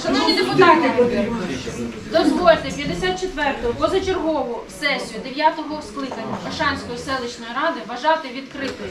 Шановні депутати, дозвольте 54-ту позачергову сесію 9-го скликання Пашанської селищної ради вважати відкритою.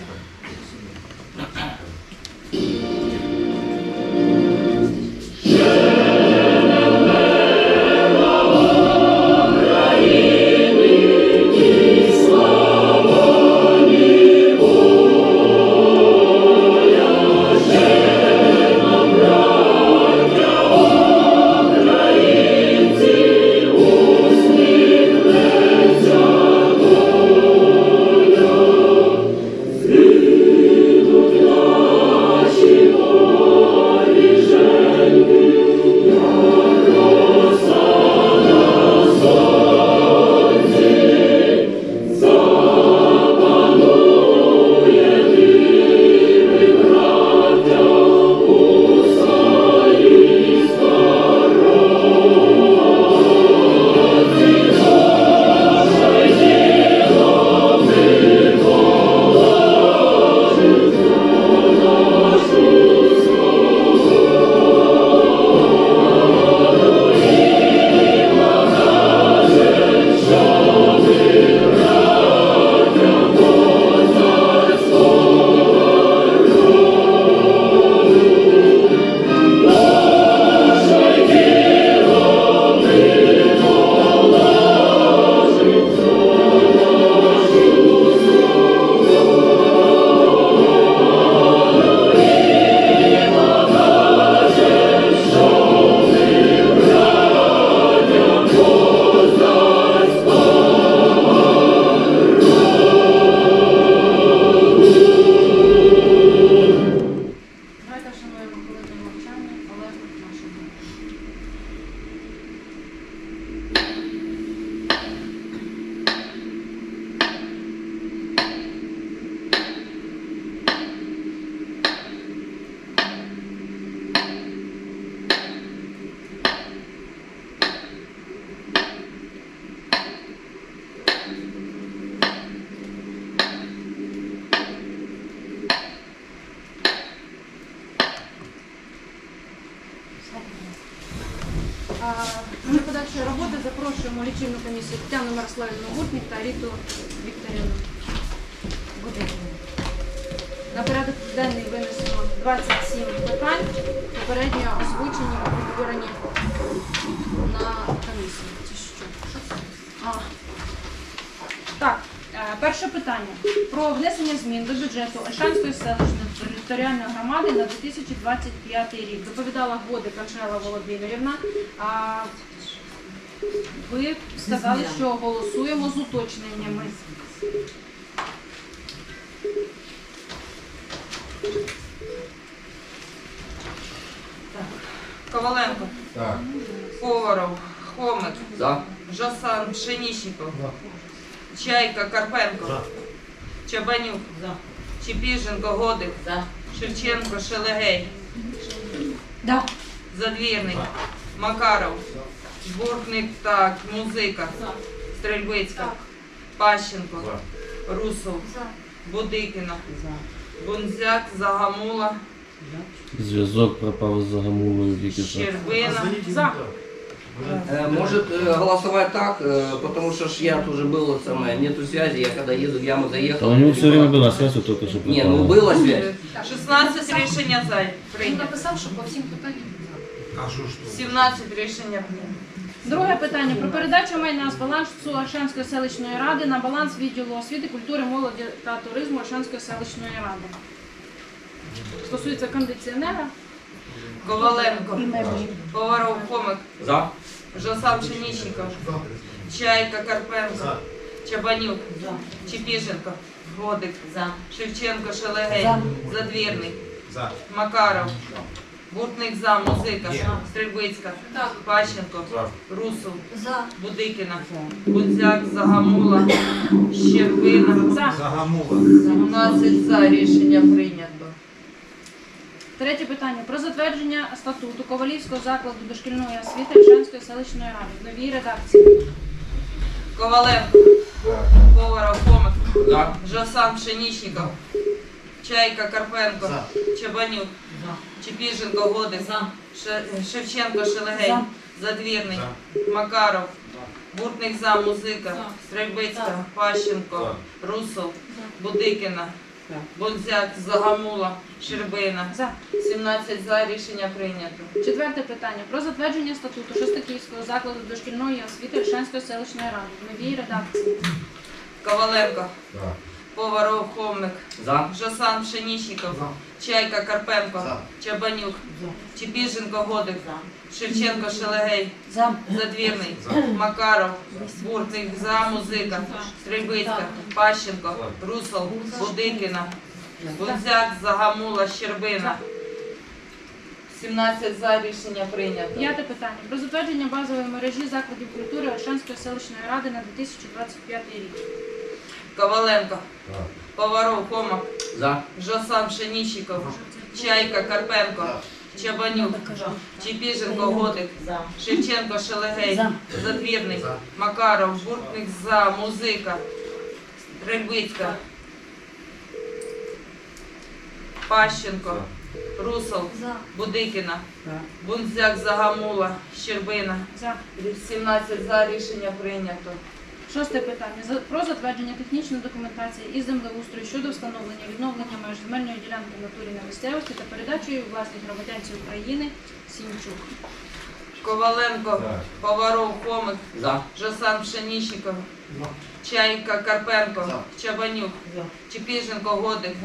Лічильну комісію Тетяну Мирославівну Гуртник та Ріту Вікторівну Будинку. На порядок денний винесено 27 питань, попередньо озвучені, обговорені на комісії. Це що? А. Так, е, перше питання про внесення змін до бюджету Ольшанської селищної територіальної громади на 2025 рік. Доповідала Годик Анжела Володимирівна. Ви сказали, що голосуємо з уточненнями. Коваленко, Так. Поваров, Хомик, За. Жасан, Пшенічников, Чайка, Карпенко, Чабанюк, Чепіженко, Годик, Шевченко, Шелегей, Да. Задвірник, Макаров, Бурхник, так, Музика, Стрельбицька, Пащенко, Русов, Будикіна, Бунзяк, Загамула, Зв'язок пропав з Загамулою тільки що. Щербина. За. Э, Может э, голосовать так, э, потому что ж я тоже был вот самое, нету связи, я когда еду в яму Та заехал. у нього все время була связь, от тільки що Не, ну пропала. была связь. 16 рішення за Він прийнято. написав, що по всім питанням. А що ж тут? 17 рішення прийнято. Друге питання. Про передачу майна з балансу Ольшанської селищної ради на баланс відділу освіти, культури, молоді та туризму Ольшанської селищної ради. Стосується кондиціонера. Коваленко. Поваров, Хомик, За. Жосав Пшенічников, Чайка, Карпенко, Чабанюк, Чепіженко, Годик, Шевченко, Шелегей, Задвірний, За. Макаров, Буртник за, Музика, Стрельбицька, Пащенко, За. Русов, Будикіна, Будзяк, Загамула, Щербина. За. Загамула. 17 за рішення прийнято. Третє питання про затвердження статуту Ковалівського закладу дошкільної освіти Ольшанської селищної ради в новій редакції. Коваленко, Поваров, Хомик, За. Жасан Пшенічников, Чайка, Карпенко, Чабанюк, Чепіженко, Годик, Ше- Шевченко, Шелегей, Задвірний, Макаров, Буртник за, Музика, Стрельбицька, Пащенко, Русов, Будикіна, Бонзяк, Загамула, Щербина. За. 17 за. Рішення прийнято. Четверте питання. Про затвердження статуту Шостаківського закладу дошкільної освіти Ольшанської селищної ради. В новій редакції. Коваленко, Поваров, Хомик, За. Жосан Пшенічников, Чайка, Карпенко, Чабанюк, Чепіженко, Годик, Шевченко, Шелегей, Задвірний, Макаров, Буртник, За, Музика, Стрельбицька, Пащенко, Русов, Будикіна, Гунзяк, Загамула, Щербина. 17 за. Рішення прийнято. П'яте питання. Про затвердження базової мережі закладів культури Ольшанської селищної ради на 2025 рік. Коваленко, Поваров, Хомак, За. Жосан Пшенічников, Чайка, Карпенко, Чабанюк, Чепіженко, Годик, Шевченко, Шелегей, Задвірний, Макаров, Буртник. За, Музика, Стрельбицька, Пащенко, Русов, Будикіна, Бунзяк, Загамула, Щербина. За. 17 за. Рішення прийнято. Шосте питання. Про затвердження технічної документації із землеустрою щодо встановлення відновлення меж земельної ділянки в натурі на місцевості та передачі її у власність громадянці України Сінчук. Коваленко, Поваров, Хомик, За. Жосан Пшенічников, Чайка, Карпенко, Чабанюк, Чепіженко, Годик,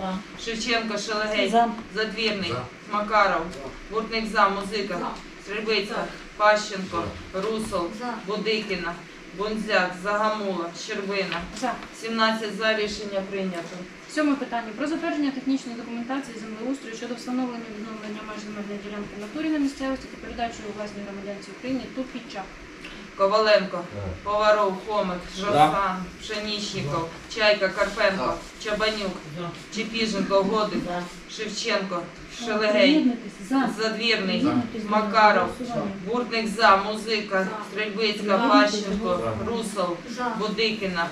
Шевченко, Шелегей, Задвірний, Макаров, Буртник за, Музика, Стрельбицька, Пащенко, Русов, Будикіна, Бонзяк, Загамула, Щербина. За. 17 за рішення прийнято. сьоме питання. Про затвердження технічної документації землеустрою щодо встановлення відновлення меж земельної ділянки в натурі на місцевості та передачі у власність громадянці України Тупічак. Коваленко, Поваров, Хомик, Жосан, Пшенічников, Чайка, Карпенко, Чабанюк, Чепіженко, Годик, Шевченко, Шелегей, Задвірний, Макаров, Буртник за, Музика, Стрельбицька, Пащенко, Русов, Будикіна,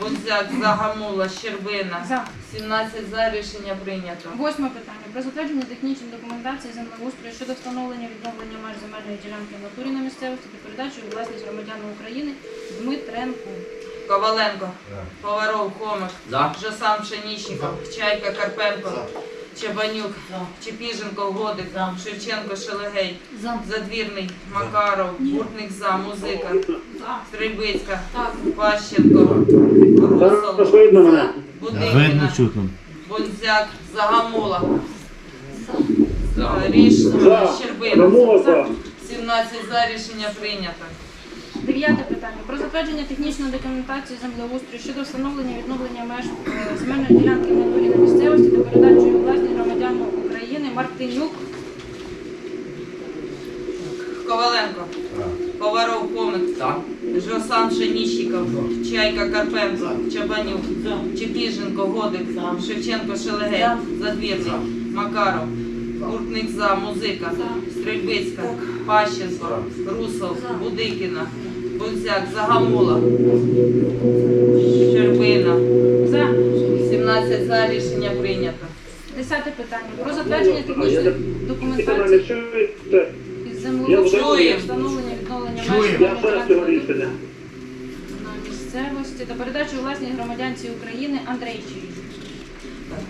Бонзяк, Загамула, Щербина. За. 17 за рішення прийнято. Восьме питання. Про затвердження технічної документації землеустрою щодо встановлення відновлення меж земельної ділянки в натурі на місцевості та передачі у власність громадян України Дмитренку. Коваленко, Поваров, Хомик, За. Жосан Пшенічников, Чайка, Карпенко, Чабанюк, Чепіженко, Годик, Шевченко, Шелегей, Задвірний, Макаров, Буртник за, Музика, Стрельбицька, мене. Будикіна, чутно. Бонзяк, Загамула, За. Рішення, За. Щербина. Домова 17 за рішення прийнято. Дев'яте питання. Про затвердження технічної документації землеустрою щодо встановлення і відновлення меж е, земельної ділянки в натурі на місцевості та передачі її у громадян України Мартинюк. Коваленко, Поваров, Комик. Жосан Пшенічников, Чайка Карпенко, Чабанюк, Чепіженко, Годик, Шевченко, Шелегей, Задвірний, Макаров, Буртник за, Музика, Стрельбицька, Пащенко, Русов, Будикіна, Бунцяк, Загамула, Щербина. За 17 за. Рішення прийнято. десяте питання. Про затвердження технічної документації. із встановлення відновлення меж на місцевості та передачі у власність громадянці України Андрейчі.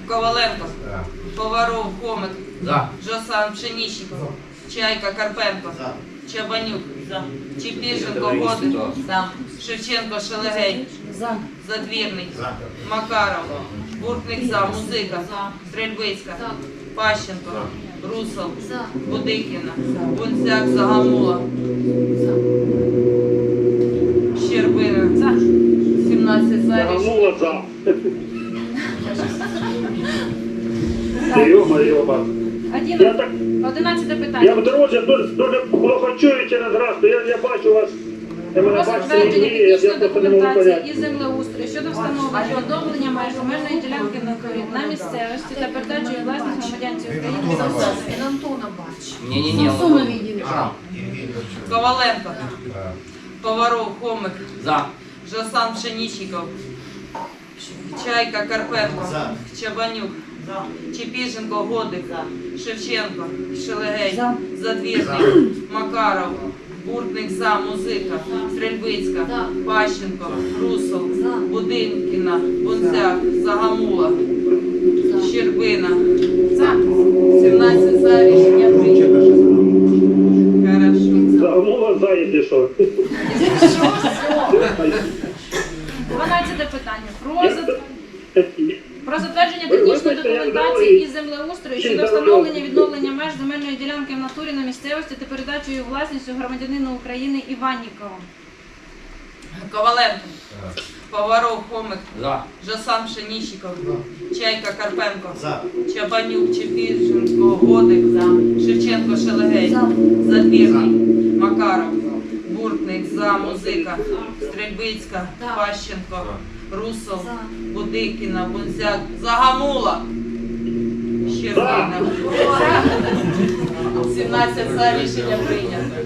Коваленко, Поваров, Хомик, Жосан Пшенічников, Чайка Карпенко, Чабанюк, Чепіженко, Годик, Шевченко, Шелегей, Задвірний, Макаров, Буртник за, Музика, Стрельбицька, Пащенко, Русов, Будикіна, Бунцяк, Загамула, Щербина, За. 17 за рішення. За. Йома, йома. Я так, одинадцяте я питання. в дорозі дуже, дуже плохо чую через раз, то я, я бачу вас. Я мене Про бачите, затвердження ні, я, я технічної просто не можу документації і землеустрою щодо встановлення і відновлення меж земельної ділянки на натурі на місцевості та передачі її власність громадянці України Не-не-не. А. Коваленко, Поваров, Хомик, За. Жосан Пшенічников, Чайка Карпенко, Чабанюк, Чепіженко, Годик, Шевченко, Шелегей, Задвірний, Макаров, Буртник за, Музика, Стрельбицька, Пащенко, Русов, Будинкіна, Бунцяк, Загамула, Щербина. За. 17 за рішення прийнято. Загамула за, якщо що. 12 питання. Про, документації із землеустрою щодо встановлення відновлення меж земельної ділянки в натурі на місцевості та передачу її у громадянину України Іваннікова. Коваленко, Поваров, Хомик, За. Жасан Пшенічников, Чайка Карпенко, Чабанюк, Чепіженко, Годик, Шевченко, Шелегей, Задвірний, Макаров, Буртник, За, Музика, Стрельбицька, Пащенко, Русов, Будикіна, Бунзяк, Загамула, Щербина. 17 за рішення прийнято.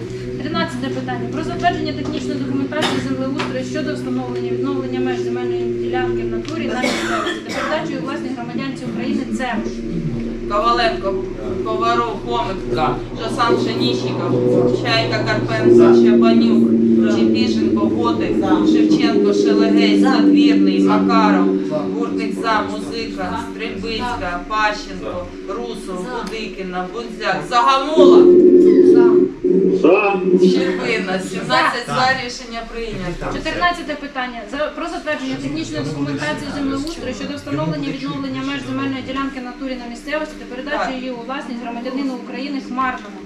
13 питання. Про затвердження технічної документації землеустрою щодо встановлення відновлення меж земельної ділянки в натурі на місцевості та передачу її у власність громадянці України Церуш. Коваленко, Поваров, Хомик, За. Жасан Пшенічников, Чайка Карпенко, Чабанюк, Чепіженко, Годик, Шевченко, Шелегей, Задвірний, Макаров, Гуртник за, Музика, Стрельбицька, Пащенко, Русов, Будикіна, Бунзяк, Загамула, За. За. Щербина, 17 за рішення прийнято. 14 питання. За- Про затвердження технічної документації землеустрою щодо встановлення відновлення меж земельної ділянки натурі на місцевості та передачу її у власність громадянину України Хмарному.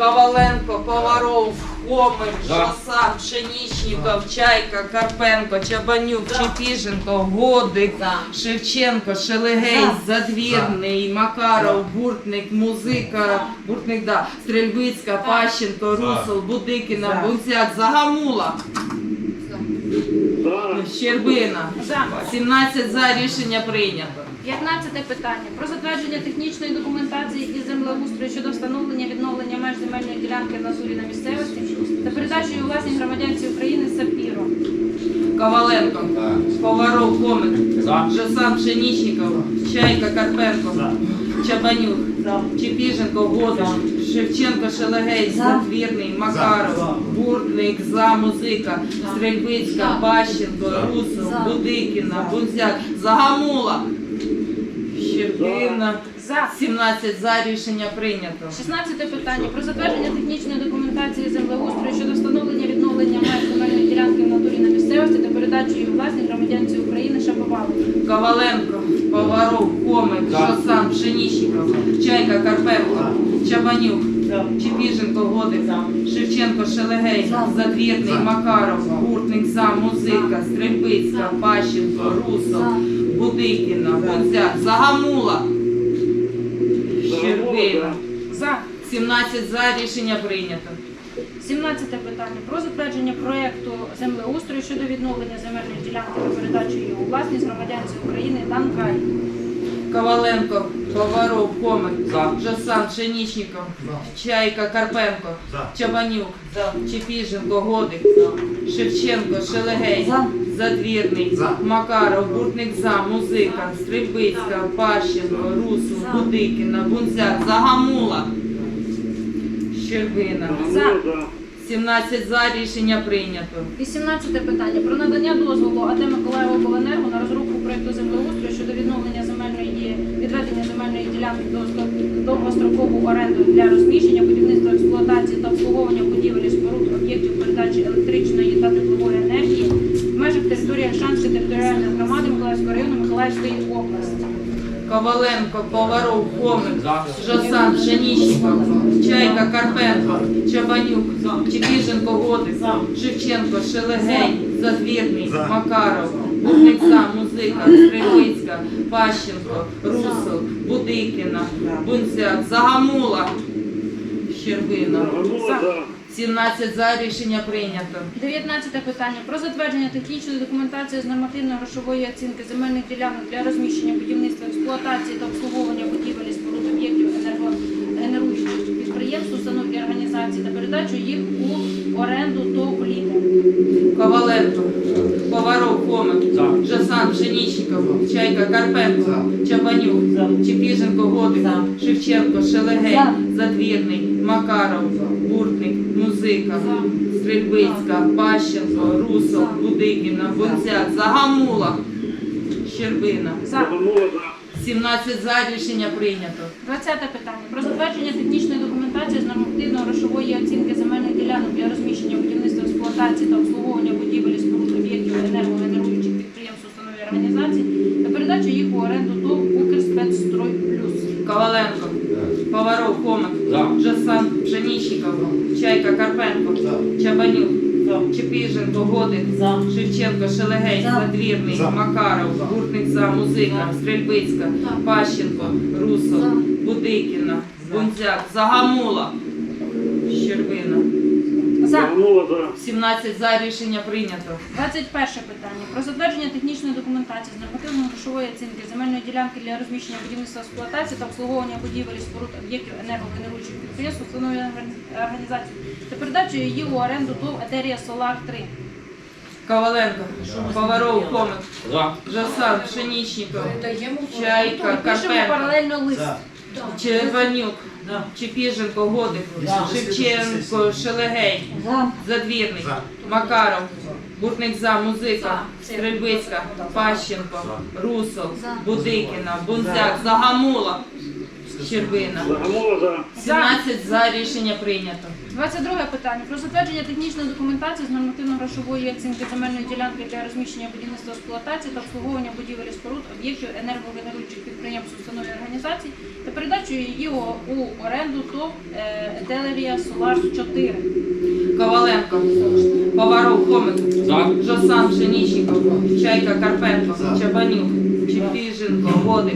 Коваленко, Поваров, Хомик, За. Жосан, Пшенічников, Чайка, Карпенко, Чабанюк, Чепіженко, Годик, Шевченко, Шелегей, Задвірний, Макаров, Буртник, Музика, Буртник, да, Стрельбицька, Пащенко, Русол, Будикіна, Бунцяк, Загамула, Щербина. За. 17 за рішення прийнято. 15 питання. Про затвердження технічної документації із землеустрою щодо встановлення відновлення меж земельної ділянки в натурі на місцевості та передачу її у власність громадянці України Сапіро. Коваленко, Поваров, Комик, За. Жосан Пшенічников, Чайка Карпенко, Чабанюк, Чепіженко, Годиш, Шевченко, Шелегей, Задвірний, Макаров, Буртник, За, Музика, Стрельбицька, Пащенко, Русов, Будикіна, Бунзяк, Загамула, Щербина, За. 17 за рішення прийнято. 16 питання. Про затвердження технічної документації землеустрою щодо встановлення відновлення меж земельної ділянки в натурі на місцевості та передачу її власні громадянці України Шаповалу. Коваленко, Поваров, Комик, Шосан, Пшенічников, Чайка, Карпенко, Чабанюк, Чепіженко, Годик, Шевченко, Шелегей, Задвірний, Макаров, Гуртник, За, Музика, Стрельбицька, Пащенко, Русов, Будикіна, Бонзяк, Загамула, Щербина. За. 17 за рішення прийнято. 17 питання. Про затвердження проєкту землеустрою щодо відновлення земельної ділянки та передачу її у власність громадянці України Данкай. Коваленко, Поваров, Комик, За. Жосан, Пшенічников, Чайка, Карпенко, Чабанюк, Чепіженко, Годик, Шевченко, Шелегей, Задвірний, Макаров, Буртник за, Музика, Стрельбицька, Пащенко, Русу, Будикіна, Бунзяк, Загамула, Щербина. За. За. 17 за рішення прийнято. 18 питання. Про надання дозволу АТ Миколаєва Обленерго на розробку проєкту землеустрою щодо відновлення земельної відведення земельної ділянки до довгострокову оренду для розміщення, будівництва експлуатації та обслуговування будівель і споруд об'єктів передачі електричної та теплової енергії в межах території Альшанської територіальної громади Миколаївського району Миколаївської області. Коваленко, Поваров, Комик. Жосан, Пшенічников, Чайка, Карпенко, Чабанюк, Чепіженко, Годик, Шевченко, Шелегей, Задвірний, Макаров, Бурник Музика, Стрельбицька, Пащенко, Русов, Будикіна, Бунцяк, Загамула, Щербина. Загамула за. 17 за рішення прийнято. 19 питання про затвердження технічної документації з нормативно-грошової оцінки земельних ділянок для розміщення будівництва, експлуатації та обслуговування будівель і споруд об'єктів енерго- генеруючих підприємств установ і організацій та передачу їх у оренду ТОВ «Лідер». Коваленко, Поваров, Хомик, За. Жасан, Пшенічников, Чайка, Карпенко, Чабанюк, Чепіженко, Годик, Шевченко, Шелегей, Задвірний, Макаров, Буртник, Музика, Стрельбицька, Пащенко, Русов, Будикіна, Бонцяк, Загамула, Щербина. За. Загамула за. 17 за рішення прийнято. 20 питання. Про затвердження технічної документації з нормативно-грошової оцінки земельних ділянок для розміщення будівництва експлуатації та обслуговування будівель і споруд об'єктів енергогенеруючих підприємств, установ і організацій та передачу їх у оренду ТОВ «Укрспецстрой Плюс». Коваленко, Поваров, Хомик, За. Жасан, Пшенічников, Чайка, Карпенко, Чабанюк, Чепіженко, Годик, Шевченко, Шелегей, Задвірний, Макаров, Гуртник за, Музика, Стрельбицька, Пащенко, Русов, Будикіна, Бунцяк, Загамула, Щербина. Загамула за. 17 за рішення прийнято. 21 питання. Про затвердження технічної документації з нормативно-грошової оцінки земельної ділянки для розміщення будівництва експлуатації та обслуговування будівель і споруд об'єктів енергогенеруючих підприємств, установ і організацій та передачу її у оренду ТОВ «Етерія Солар 3». Коваленко, Поваров, Хомик, За. Жасан, Пшенічников, Чайка, Пишемо Карпенко, паралельно лист. Червонюк, Чепіженко, Годик, Шевченко, Шелегей, Задвірний, Макаров, Буртник за, Музика, Стрельбицька, Пащенко, Русов, Будикіна, Бунцяк, Загамула, Щербина. Загамула за. 17 за рішення прийнято. 22 питання. Про затвердження технічної документації з нормативно-грошової оцінки земельної ділянки для розміщення будівництва експлуатації та обслуговування будівель і споруд об'єктів енергогенеруючих підприємств, установ і організацій та передачу її у- оренду ТОВ е, «Етелерія Солар 4». Коваленко, Поваров, Хомик, Жосан, Пшенічников, Чайка, Карпенко, Чабанюк, Чепіженко, Годик,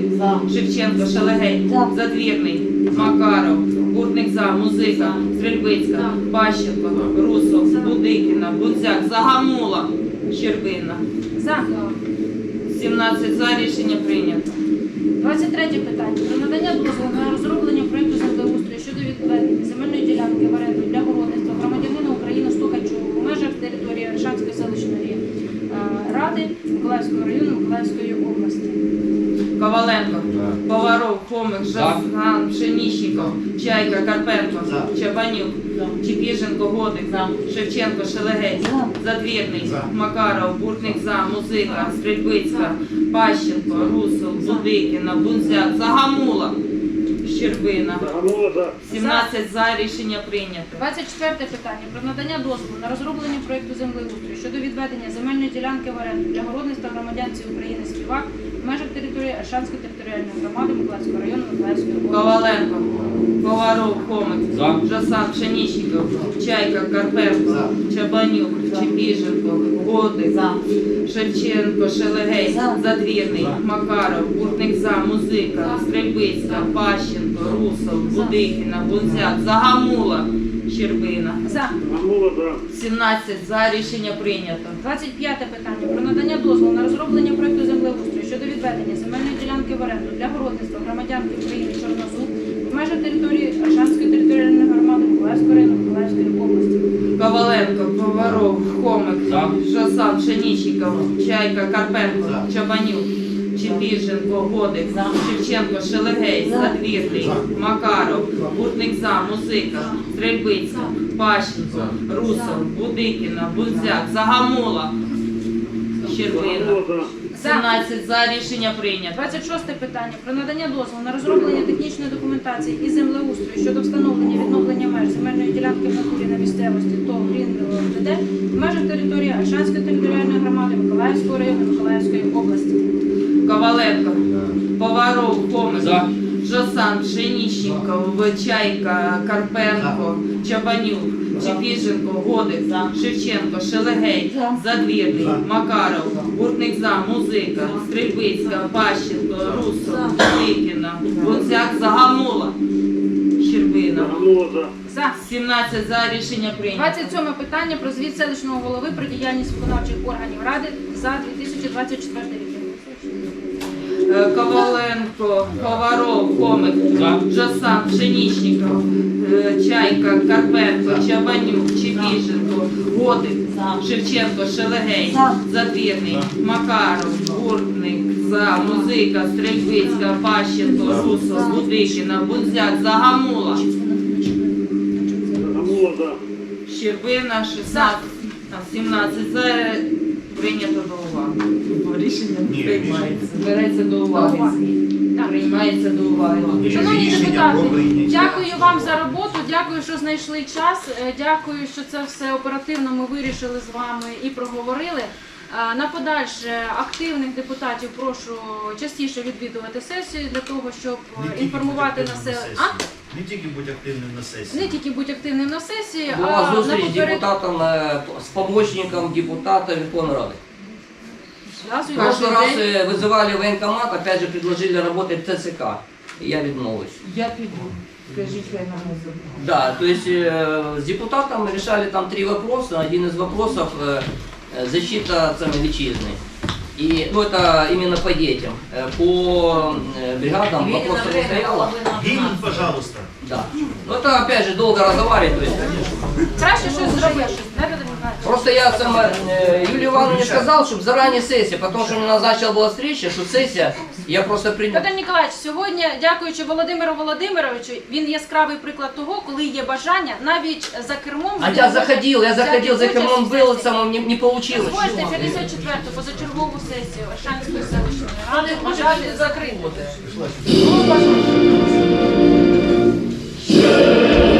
Шевченко, Шелегей, Задвірний, Макаров, Буртник за, Музика, Стрельбицька, Пащенко, Русов, Будикіна, Бунцяк, Загамула, Щербина. За. 17 за. Рішення прийнято. 23 питання. Про надання дозволу на розроблення проєкту землеустрою щодо відведення земельної ділянки в оренду для городництва громадянина України Стукачу в межах території Аршанської селищної ради Миколаївського району Миколаївської області. Коваленко, Поваров, Хомик, Жазган, Пшенічников, Чайка, Карпенко, Чабанюк, Чепіженко, Годик, Шевченко, Шелегей, Задвірний, Макаров, Буртник за, Музика, Стрельбицька, Пащенко, Русов, Будикіна, Бунцяк, Загамула, Щербина. Загамула за. 17 за рішення прийнято. 24 питання. Про надання дозволу на розроблення проєкту землеустрою щодо відведення земельної ділянки в оренду для городництва громадянців України Співак в межах території Аршанської територіальної громади Миколаївського району Миколаївської області. Коваленко, Поваров, Хомик, За. Жасан, Пшенічников, Чайка, Карпенко, Чабанюк, Чепіженко, Годик, Шевченко, Шелегей, Задвірний, Макаров, Буртник за, Музика, Стрельбицька, Пащенко, Русов, Будикіна, Бунцяк, Загамула, Щербина. За. Загамула за. 17 за рішення прийнято. 25 питання. Про надання дозволу на розроблення проєкту землеустрою щодо відведення земельної ділянки в оренду для городництва громадянки України Чорнозуб в межах території Аршанської територіальної громади Миколаївського району Миколаївської області. Коваленко, Поваров, Хомик, За. Жасан, Пшенічников, Чайка, Карпенко, Чабанюк, Чепіженко, Годик, Шевченко, Шелегей, Задвірний, Макаров, Буртник за, Музика, Стрельбицька, Пащенко, Русов, Будикіна, Бунцяк, Загамула, Щербина. Загамула за. 17 за рішення прийнято. 26 питання. Про надання дозволу на розроблення технічної документації і землеустрою щодо встановлення відновлення меж земельної ділянки в натурі на місцевості ТОВ Грінвіло ДД в межах території Аршанської територіальної громади Миколаївського району Миколаївської області. Коваленко, Поваров, За. Жосан, Пшенічников, Чайка, Карпенко, Чабанюк, Чепіженко, Годик, Шевченко, Шелегей, Задвірний, Макаров, Буртник за, Музика, Стрельбицька, Пащенко, Русов, Дикіна, Бонцяк, Загамула, Щербина. За. 17 за рішення прийнято. 27 питання про звіт селищного голови про діяльність виконавчих органів ради за 2024 рік. Е, Коваленко, Поваров, Комик, Джасан, Пшенічников, е, Чайка, Карпенко, Чабанюк, Чебіженко, Годик, Шевченко, Шелегей, Задвірний, Макаров, Гуртник, За, Музика, Стрельбицька, Пащенко, Русов, Будикіна, Бунзяк, Загамула, Гамула. Щербина, 16, 17 за прийнято до уваги. Рішення не приймається. Береться до уваги. Приймається до уваги. Шановні депутати, дякую вам за роботу, дякую, що знайшли час. е, Дякую, що це все оперативно ми вирішили з вами і проговорили. Е, На подальше активних депутатів прошу частіше відвідувати сесію для того, щоб інформувати населення. Не тільки бути активним на сесії. Не тільки бути активним на сесії, Була а зустріч з наперед- депутатом, е, з помощником депутата Верховної Ради. В Зв'язую прошлый вас. раз э, вызывали военкомат, опять же предложили работать в ТЦК. И я відмовився. Я піду. Скажіть, хай нам не забуде. Да, то есть э, с депутатом решали там три вопроса. Один из вопросов э, э, защита цены витчизны. И, ну, это именно по детям. Э, По э, бригадам вопрос не стояло. Гімн, пожалуйста. Да. Ну, это опять же долго разговаривать. То есть, Краще щось зробити. Да, Петро Михайлович? Просто я сам, э, Юлии Ивановне сказал, чтобы заранее сессия, потому что мне назначила была встреча, что сессия, я просто принял. Петро Ніколаєвич, сьогодні, дякуючи Володимиру Володимировичу, він яскравий приклад того, коли є бажання навіть за кермом. А я заходил, я заходил, за взяти кермом участь в был, сесії. самому не, не получилось. Дозвольте 54-ту позачергову сесію Ольшанської селищної ради вважати закритою. Ще